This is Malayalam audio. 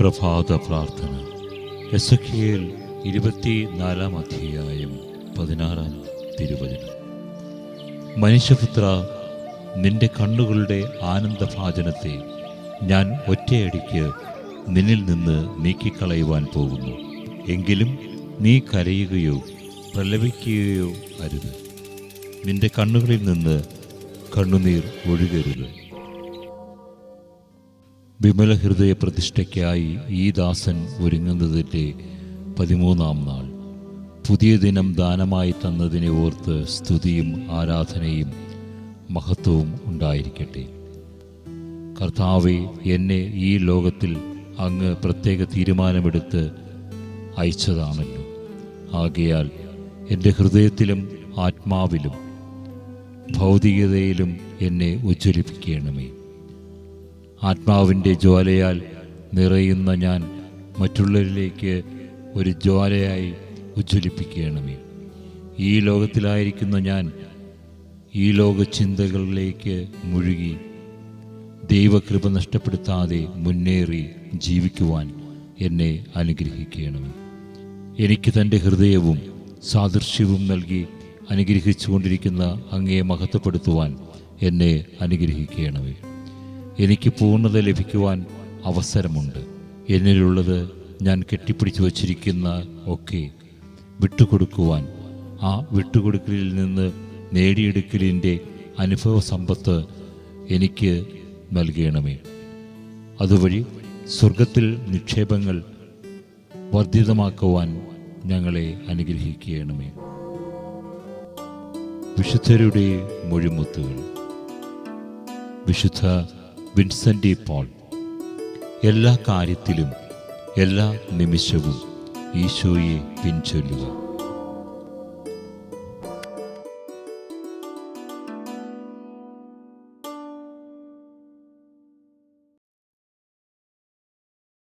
പ്രഭാത പ്രാർത്ഥന. എസ് ഇരുപത്തിനാലാം അധ്യായം പതിനാറാം തിരുവചനം. മനുഷ്യപുത്ര നിന്റെ കണ്ണുകളുടെ ആനന്ദഭാചനത്തെ ഞാൻ ഒറ്റയടിക്ക് നിന്നിൽ നിന്ന് നീക്കിക്കളയുവാൻ പോകുന്നു. എങ്കിലും നീ കരയുകയോ പ്രലപിക്കുകയോ അരുത്. നിന്റെ കണ്ണുകളിൽ നിന്ന് കണ്ണുനീർ ഒഴുകരുത്. വിമല ഹൃദയ പ്രതിഷ്ഠയ്ക്കായി ഈ ദാസൻ ഒരുങ്ങുന്നതിന്റെ പതിമൂന്നാം നാൾ. പുതിയ ദിനം ദാനമായി തന്നതിനെ ഓർത്ത് സ്തുതിയും ആരാധനയും മഹത്വവും ഉണ്ടായിരിക്കട്ടെ. കർത്താവെ എന്നെ ഈ ലോകത്തിൽ അങ്ങ് പ്രത്യേക തീരുമാനമെടുത്ത് അയച്ചതാണല്ലോ. ആകയാൽ എന്റെ ഹൃദയത്തിലും ആത്മാവിലും ഭൗതികതയിലും എന്നെ ഉജ്ജ്വലിപ്പിക്കണമേ ആത്മാവിന്റെ ജ്വാലയാൽ നിറയുന്ന ഞാൻ മറ്റുള്ളവരിലേക്ക് ഒരു ജ്വാലയായി ഉജ്ജ്വലിപ്പിക്കണമേ. ഈ ലോകത്തിലായിരിക്കുന്ന ഞാൻ ഈ ലോക ചിന്തകളിലേക്ക് മുഴുകി. ദൈവകൃപ നഷ്ടപ്പെടുത്താതെ മുന്നേറി ജീവിക്കുവാൻ എന്നെ അനുഗ്രഹിക്കണമേ. എനിക്ക് തന്റെ ഹൃദയവും സാദൃശ്യവും നൽകി അനുഗ്രഹിച്ചുകൊണ്ടിരിക്കുന്ന അങ്ങയെ മഹത്വപ്പെടുത്തുവാൻ എന്നെ അനുഗ്രഹിക്കണമേ. എനിക്ക് പൂർണത ലഭിക്കുവാൻ അവസരമുണ്ട്. എന്നിലുള്ളത് ഞാൻ കെട്ടിപ്പിടിച്ചു വച്ചിരിക്കുന്ന ഒക്കെ വിട്ടുകൊടുക്കുവാൻ. ആ വിട്ടുകൊടുക്കലിൽ നിന്ന് നേടിയെടുക്കലിന്റെ അനുഭവ സമ്പത്ത് എനിക്ക് നൽകണമേ. അതുവഴി സ്വർഗത്തിൽ നിക്ഷേപങ്ങൾ വർദ്ധിതമാക്കുവാൻ ഞങ്ങളെ അനുഗ്രഹിക്കണമേ. വിശുദ്ധരുടെ മൊഴിമുത്തുകൾ. വിശുദ്ധ വിൻസെന്റ് പോൾ. എല്ലാ കാര്യത്തിലും എല്ലാ നിമിഷവും ഈശോയെ പിൻചൊല്ലുക.